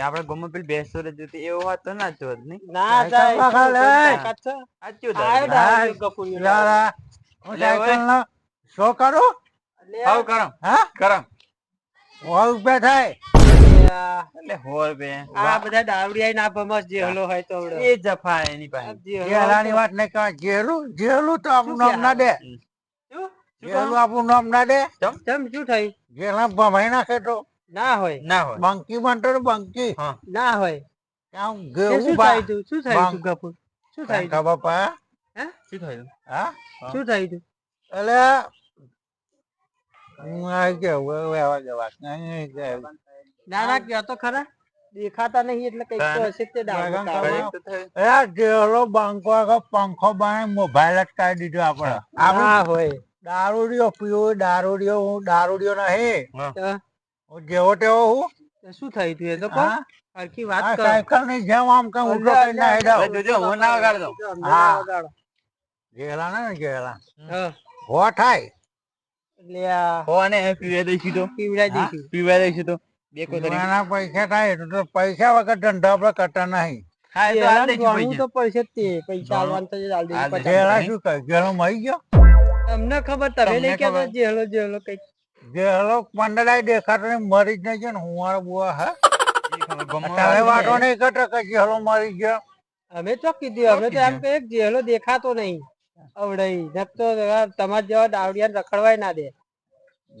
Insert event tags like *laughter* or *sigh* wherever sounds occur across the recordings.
આપડે ગમે પેલી બેસો રહેતી એવો વાત તો ના જોત નહીં? ના શો કરું લે હા કરો? ઊભા થાય. એટલે હોર બે. આ બધા દાવડિયા ના ભમસ હોય તો એ જફા એની પાસે જે હલો જેલાની હોય વાત નહીં કહેવાય. જેલું જેલું તો આપણું શું નામ ના દે. તો- શું? શું જેલું આપણું નામ ના દે. ચમ? શું થયું? જેલા ભમાઈ નાખે તો. ના હોય. ના હોય. બંકી બનતો બંકી. ના હોય. ગેવું શું થયું શું થયું તું શું થયું હે? શું થયું? હા? શું થયું એટલે હું જવા અહીં ના કયો તો ખરા? દેખાતા નહીં એટલે કંઈક તો હશે તે. કઈ જેલો બંકો આગળ પંખો બનાવી મોબાઈલ જ કાઢી દીધો આપડે આપણું હોય. દારૂડિયો પીવો દારૂડિયો હું દારૂડિયો નહીં હું. જેવો તેવો હું શું થયું તું એ તો કહો? સરખી હરખી વાત કર. સાયકલની જેમ આમ કઈ ઉડો કરી ના દઉં. જોજો હું ના વગાડ દઉં હા. ના ને ગેલા હો. થાય એટલે હો ને પીવા દઈશું તો. પીવડાઈ હા? દઈશું. પીવા દઈશું તો. બે કોઈ પૈસા થાય તો તો પૈસા વગર ધંધો આપડે કરતા નહીં. હા એ તો હાલ પેલા પૈસા તો પડશે તે પૈસા આલવાના તો જ આલ દેવું હાલ શું કહે જેલો મરી ગયો? તમને ખબર તમે દેખાતો મરી જ નહીં ને બુઆ હા? તમે નહીં કરતો કે મરી અમે તો કીધું અમે તો એમ કે જેલો દેખાતો નહીં. અવડાઈ નકતો તમારા જેવા દાવડિયા રખડવાય ના દે.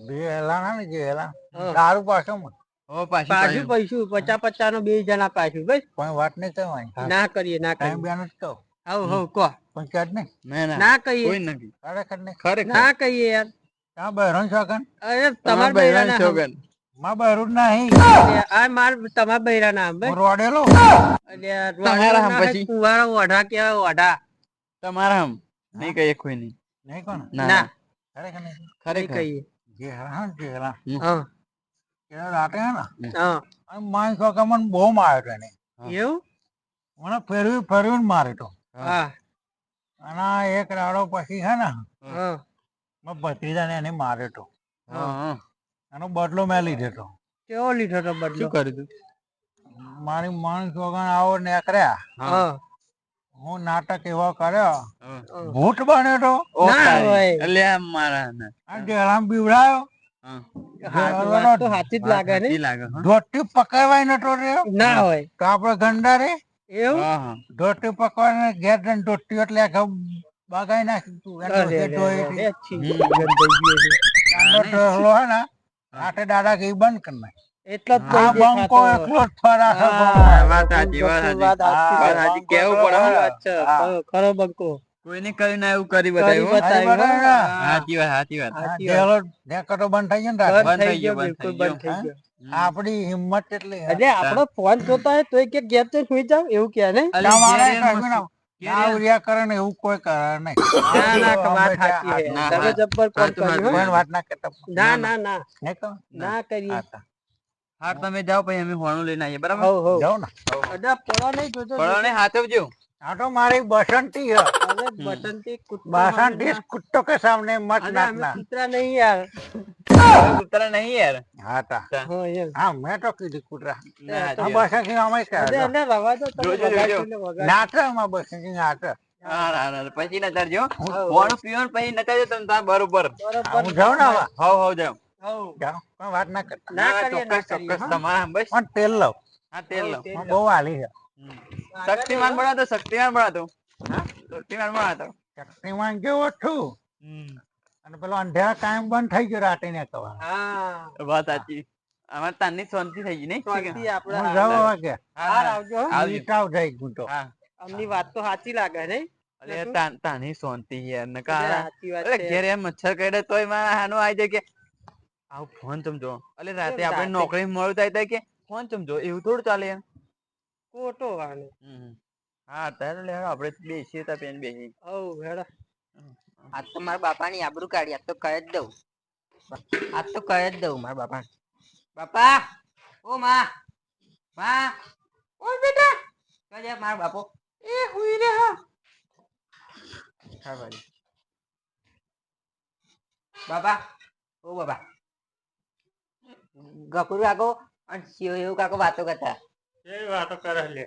જેલા ના ને જેલા હા. દારૂ પાછો. પાછું પૈસું પચાસ પચાસ નો બે જણા પાછું બસ. કોઈ વાત નહીં કરવાની. ના કરીએ ના કરીએ. બેન જ કહું. હવ હવ કહો. પણ ક્યાં નહીં. ના ના. ના કહીએ કોઈ નથી. ખરેખર નહીં. ખરેખર. ના કહીએ યાર. ત્યાં બહેરણ અરે તમારા તમારા બૈરાના બૈરાના માં બહેરું નહીં. આ માર તમારા બૈરાના આમ હું બસ રોડેલો એટલે તમારા આમ પછી? કુંવારો ઓઢા કેવા ઓઢા. તમારા હમ. નહીં કહીએ કોઈ નહીં નહીં કોણ ના. ના. ખરેખર નહીં. નહીં ખરેખર કહીએ હા હા રાતે ને? બહુ માર્યો એને. એવું? મને ફેરવી ફેરવીને માર્યો તો અને એક રાડો પછી હે ને મેં ભત્રીજાને એને માર્યો બદલો મેં લીધો તો કેવો લીધો તો બદલો? શું કર્યું મારી માણસ છોકરા આવો નીકળ્યા. હું. નાટક એવો કર્યો. ભૂત બન્યો તો ઓ ના તારી. હોય. અલ્યા મારા જેલામ બીવડાયો. પકડવાય નતો ના હોય. તો આપડે ગંડા રે? એવું? પકવાને ઘેર જઈને એટલે બગાઈ નાખ્યું આટે દાદા કે બંધ કરી નાખ. એટલો જ આ બંકો એકલો. વાત સાચી, વાત સાચી. કેવું પડે ખરો બંકો. કોઈને કરી ના એવું કરી બતાવ્યું. સાચી વાત સાચી વાત. નેકટો બંધ થઈ ગયો ને બંધ થઈ ગયો બિલકુલ બંધ થઈ ગયો. આપડી હિંમત એટલે અરે આપણો ફોન જોતા હોય તો કે ગેપ સુઈ જાવ એવું કે ના- એવું કોઈ કરે નહીં. ના ના કે વાત સાચી છે. ના, તમે જબ્બર કોમ કર્યું? વાત ના કરતા? ના ના. ના કરીએ. તમે જાઓ પછી અમે હોણું લઈને આવીએ બરાબર? જાઓ ને. અડા પડો નહીં જોજો ફળો ને હાથવજો આ તો મારી બસંતી અરે બસંતી કૂતરા બસંતી સામે કુત્તો કે સામને મત ના- અરે અમે નાચના કૂતરા નહીં યાર. કૂતરા નહીં યાર. હા તા. હા યાર. હા મેં તો કીધું કૂતરા. વાત. બસંતી અમે કહે અરે અરે રવા વગાડશો જોજો. એટલે વગાડશો. નાચે એમાં બસંતી નાચે હા, હા, હા, પછી નચારજો હવ, હોણું પીવાનું પછી નચારજો તમે તાર બરોબર. બરોબર. હું જાઉં ને હવે હવ હવ જાઓ હવ. વાત ના કરતા. ના ના, કરીએ, ના ચોક્કસ ચોક્કસ. હા. તમારા બસ. પણ તેલ લઉં. હા તેલ લો બહુ હાલી છે. શક્તિમાન બનાવતો શક્તિમાન બનાવતો શક્તિમાન બનાવતો શક્તિમાન જેવો છું? અને પેલો અંધેરા કાયમ બંધ થઈ ગયો રાતે ને તો. હા. વાત સાચી. અમારે તારની શાંતિ થઈ ગઈ નહીં? શાંતિ આપણે હું જવા વાગે આવજો. હો. આવજો. થઈ ગયું તો. અમની વાત તો સાચી લાગે નહીં? અરે? તાન- તાની શાંતિ યાર એટલે વાત અરે ઘેર એમ મચ્છર કરડે તોય મારા હાનું આવી જાય કે આવું ફોન ચમજો અલે રાતે આપણે નોકરી મળું થાય થાય કે ફોન ચમજો એવું થોડું ચાલે યાર ખોટો વાળો. હા તારે લે આપણે બેસીએ તા પેન બેસી. ઓ હેડા. આજ તો મારા બાપાની આબરૂ કાઢી આજ તો કહી જ દઉં. આજ તો કહી જ દઉં મારા બાપા બાપા ઓ માં માં. ઓ બેટા કજે મારા બાપો. એ હુઈ રે હા હા ભાઈ. બાપા ઓ બાપા. ગફુર કાકો અને શિવ એવું કાકો વાતો કરતા. એ વાતો કરે લે?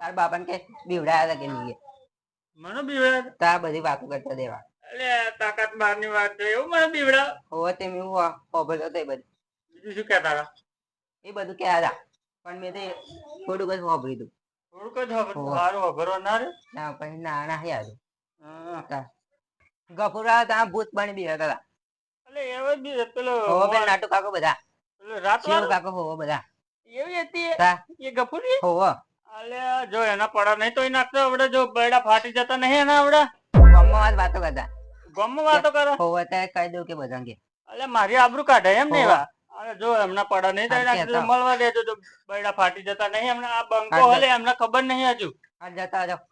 તાર બાપાને કે બીવડાયા હતા કે નહીં મને બીવડા તા બધી વાતો કરતા દેવા. એટલે તાકાત બારની વાત છે. એવું મને બીવડા હોવે તે મેં ખબર હતો એ બધું. બીજું શું કહેતા હતા? એ બધું કહેતા હતા. પણ મેં તો થોડુંક જ સાંભળ્યું હતું. થોડુંક જ ખબર સારું અઘરો ના રે ના પછી ના. ગફુરા તા ભૂત બની બી હતા. એટલે એવો બી પેલો હોવો. કાકો બધા. પેલો રાત કાકો હોવો બધા. એવી હતી એ? ગફુરી? હોવો અલ્યા જો એના પડા નહીં તો નાખતો આવડે જો બૈડા ફાટી જતા નહીં એના આવડે. ગામમાં વાતો કરતા. ગમમાં વાતો કરે. હોવો ત્યાં કહી દઉં કે બધા કે. અલ્યા મારી આબરૂ કાઢે એમ ને હોવે. અરે જો એમના પડા નહીં તો નાખતો મળવા દેજો બૈડા ફાટી જતા નહીં એમને. આ બંકો હલે એમને ખબર નહીં હજુ. આ જતા જાઓ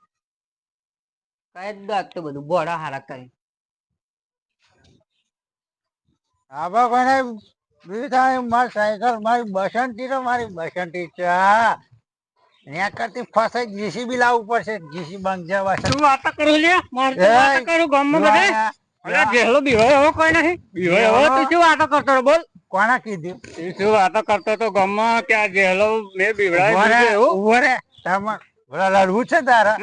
કઈ જ દો બધું બોડા હારા કરી. કોને બીજું થાય મારી સાયકલ મારી બસંતી તો મારી બસંતી ચા ત્યાં કરતી ફસાઈ જીસીબી લાવવું પડશે જીસી બંધ જવા તું વાતો કરું લે મારે તો એય, વાતો કરું ગામમાં બધે. અરે જેલો બીવાય એવો કોઈ નહીં બીવાય એવો તું શું વાતો કરતો બોલ. કોના કીધું? તું શું વાતો કરતો તો ગામમાં કે આ જેલો મેં એવું? લડવું છે તારા?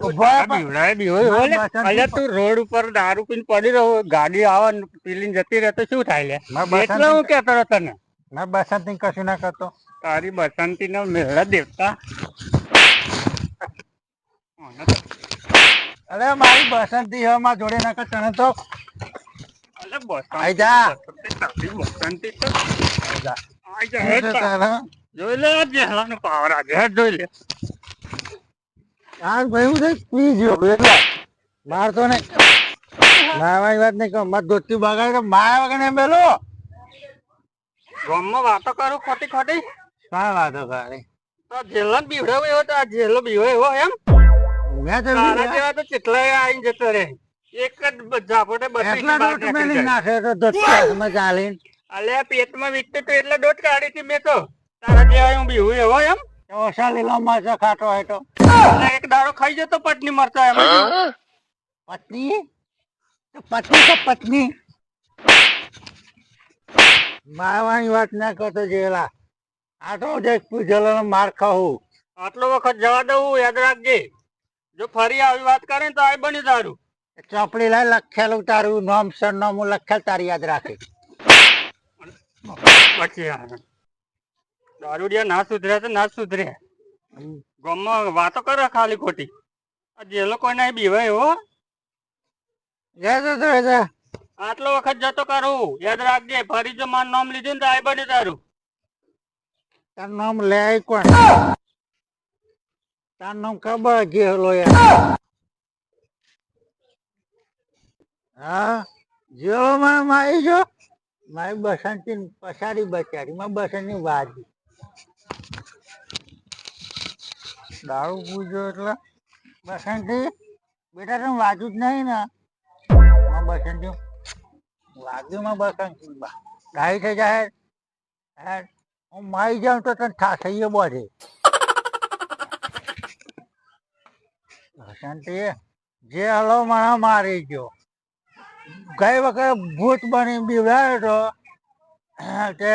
ઊભો રે પણ. બીવડાય બીવાય એવો લે મારી અલ્યા તું રોડ ઉપર દારૂ પીને પડી રહ્યો ગાડી આવે પીલીને જતી રહે તો શું થાય લે? એટલે હું કેતો હતો તને. મેં બસંતી કશું ના કરતો. તારી બસંતી નો મેળા દેવતા. અરે મારી બસંતી હવે જોડે ના તને તો. અલે બસંતી જા. તો. આઈ જા? જોઈ લે જેહલાનો પાવર આજે જોઈ લે. આ ભાઈ હું પી ગયો એટલે માર તો નહીં. મારવાની વાત નહીં કહું માર ધોતી બગાડ કે મારા વગર ને બેલો ગમમાં વાતો કરું ખોટી ખોટી? કાંઈ વાતો કરી? તો જેલન બીવડાવ એવો તો આ જેલો બીવો એવો એમ? મેં તો મારા જેવા તો કેટલાય આવીને જતો રે એક જ બ- બસી નાખે તો હાથમાં ચાલીને. અલ્યા પેટમાં વીકતું તો એટલે દોટ કાઢી હતી મેં તો. તારા જેવા હું બીવું એવો એમ? ઓછા લીલા મરચા ખાટો હેટો. એક દાડો ખાઈ જતો પત્ની મરચા એમ પત્ની? પત્ની તો પત્ની. મારવાની વાત ના કરતો જેલા. આટલો તો પૂજેલો માર ખાવું આટલો વખત જવા દઉં યાદ રાખજે. જો ફરી આવી વાત કરે તો આ બની તારું ચોપડી લાય લખેલું તારું નામ સરનામું લખેલ તારી યાદ રાખે. પછી દારૂડિયા ના સુધરે તો ના સુધરે. ગામમાં વાતો કરે ખાલી ખોટી. જે લોકો ના બીવાય હો. આટલો વખત જતો કરું. યાદ રાખજે ફરી જો મારું નામ લીધું ને તો આ બની તારું. તારું નામ લે કોણ? તારું નામ ખબર ગયેલો યાર. હા જો માં મારી જો મારી બસંતી પસારી બચારી માં બસંતી વાજી દારૂ પૂજો એટલે બસંતી, બેટા તમે વાગ્યું જ નહીં ને. બસંતી. વાગ્યું માં બસંતી. ડાઈ થઈ જાય. હું મારી જાઉં તો તને ઠા થઈ ગયો બોધે બસંતી, જે હલો મને મારી ગયો. ગઈ વખતે ભૂત બની બીવડાયો તો તે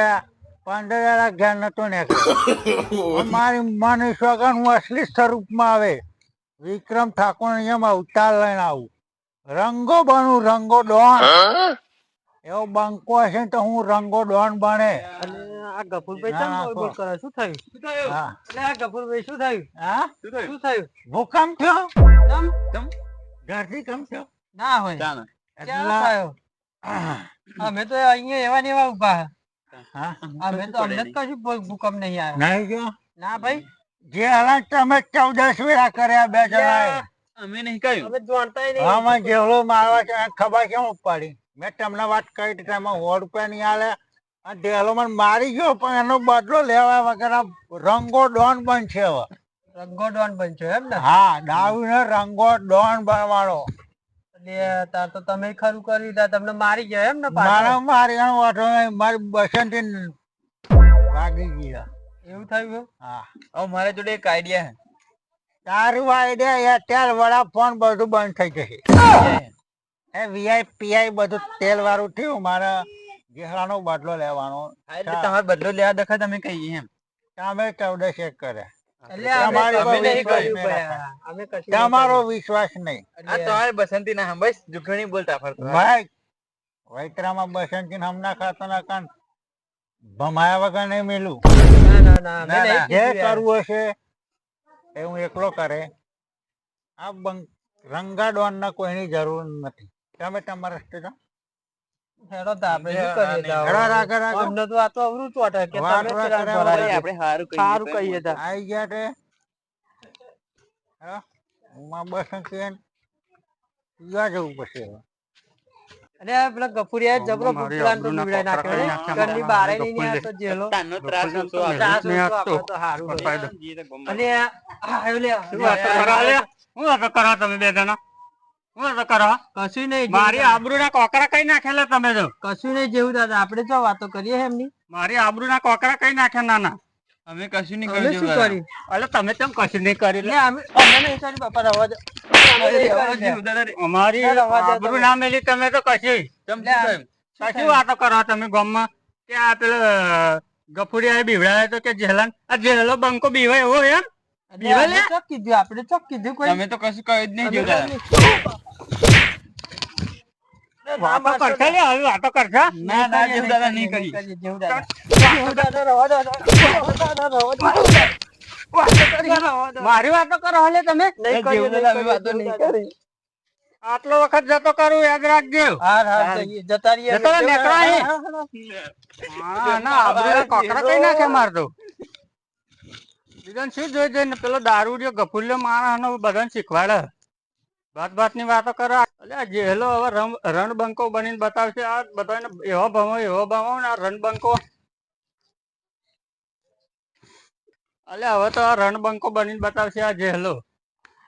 પંદર ઘેર નતો નીકળ્યો. *coughs* મારી માની સોગન હું અસલી સ્વરૂપમાં આવે. વિક્રમ ઠાકોર અહીંયા અવતાર લઈને આવું. રંગો બનું રંગો ડોન. એવો બંકો હશે તો હું રંગો ડોન બને. આ ગફુરભાઈ ના, ના, ચમ બોલ બોલ કહો. કરે? શું થયું? શું થયું? હા. એટલે આ ગફુરભાઈ શું થયું? હા? શું થયું? ભૂકંપ થયો? ધરતી ના હોય. ક્યાં થયો? અમે તો અહીંયા એવા ને એવા ઊભા હા? અમે તો અમને કશું ભૂકંપ નહીં આવ્યો. નહીં ગયો ના ભાઈ. જે હાલાત તમે ચૌદસ વેળા કર્યા બે જણાએ. અમે નહીં કહ્યું. અમે જાણતા નહીં. આમાં જેવડો મારવા છે ખબર કેમ ઉપાડી મેં તમને વાત કરી કે એમાં સો રૂપિયા નહીં આલે. અને ઢેલો મને મારી ગયો પણ એનો બદલો લેવા વગર આ રંગો ડોન બનશે હવે. રંગો ડોન બનશે એમ ને? હા ડાવીને રંગો ડોન બનવાનો. એટલે તાર તો તમે ખરું કર્યું તાર તમને મારી ગયા એમ ને મારા મારી એનો વાંધો નહીં મારી બસંતી ભાગી ગયા. એવું થયું હા. હવે મારા જોડે એક આઈડિયા તારું આઈડિયા અત્યારે વડા ફોન બધું બંધ થઈ જશે. એ વીઆઈ પીઆઈ બધું તેલ વાળું થયું મારે ઘેરાનો બદલો લેવાનો. તમે એટલે તમારે બદલો લેવા દખા તમે કહીએ એમ. તમે ચૌદસ એક કર્યું તમારો વિશ્વાસ નહીં. બસંતી ના બસ જુઠ્ઠણી બોલતા ફરતો ભાઈ વૈતરામાં બસંતી હમણાં ખાતો ના કાન ભમાયા વગર નહીં મિલું. જે કરવું હશે એ હું એકલો કરે. આ રંગાડવાન ના કોઈની જરૂર નથી. તમે તમારા રસ્તે જાઓ હેડો તો આપણે શું કરીએ તો હેડો આગળ આગળ. અમને તો આ તો અવરું ચોટે કે તમે વાત ભરાય. આપણે સારું કહીએ સારું કહીએ તા. આઈ ગયા તે હેડો. ઉમા બસંતી એને પીવા જવું પડશે હવે. પેલા ગફુરિયા જબરો તો નાખ્યો ઘરની મારા નહીં આ તો જેલો. ત્રાસ તો હારું. અને આ લે. કરો તમે બે જણા શું કરો? કશું નહીં મારી જેવું આબરૂના કોકરા કઈ નાખેલા તમે તો કશું નહીં જેવું દાદા. આપણે જો વાતો કરીએ એમની. મારી આબરૂના કોકરા કઈ નાખ્યા નાના? અમે કશું નહીં કર્યું શું કર્યું તમે કશું નહીં કર્યું લે? અમે નહીં કર્યું બાપા રવા દે. અમારી આબરૂ ના મેલી તમે તો કશું. તમ શું વાતો કરો તમે ગામમાં? કે આ પેલો ગફુરિયા બીવડાયો તો કે જેહલાન આ જેહલો બંકો બીવાય એવો એમ? બીવા લે. ચોક કીધું આપણે ચોક કીધું કોઈ તમે તો કશું કહ્યું જ નહીં દાદા. વાતો કરશે લે હવે વાતો કરશે ના ના જેવું દાદા નહીં કરી જેવું દાદા. જેવું દાદા રવા દો, રવા દો, દાદા રવા દો. વાતો કરીએ, રવા દો. મારી વાતો કરો હલે તમે નહીં કરીએ, જેવું નહીં દાદા અમે કરીએ, વાતો નહીં જેવું દાદા. આટલો વખત જતો કરું યાદ રાખજો જતા રહીએ. જતા હા, ના આબરૂના કોકરા કઈ નાખે મારતો બીજાને શું જોઈ જોઈને પેલો દારૂ રહ્યો ગફુલ્યો માણસ બધાને શીખવાડે ભાત ભાતની વાતો કરો અલ્યા જેલો હવે રણ રણબંકો બનીને બતાવશે. આ બધાને એવો ભમો એવો ભમો ને આ રણબંકો. અલ્યા હવે તો આ રણબંકો બનીને બતાવશે આ જેલો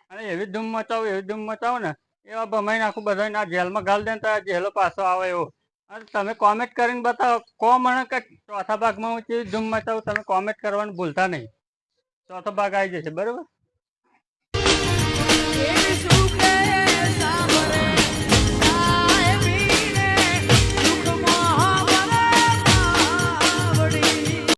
અને એવી ધૂમ મચાવું, એવી ધૂમ મચાવું ને. એવા ભમાઈ નાખું બધાને આ જેલમાં ગાલ દે ને તો આ જેલો પાછો આવે એવો. અને તમે કોમેન્ટ કરીને બતાવો. કો મને કે ચોથા ભાગમાં હું કેવી ધૂમ મચાવું? તમે કોમેન્ટ કરવાનું ભૂલતા નહીં. ચોથો ભાગ આવી જશે, બરોબર?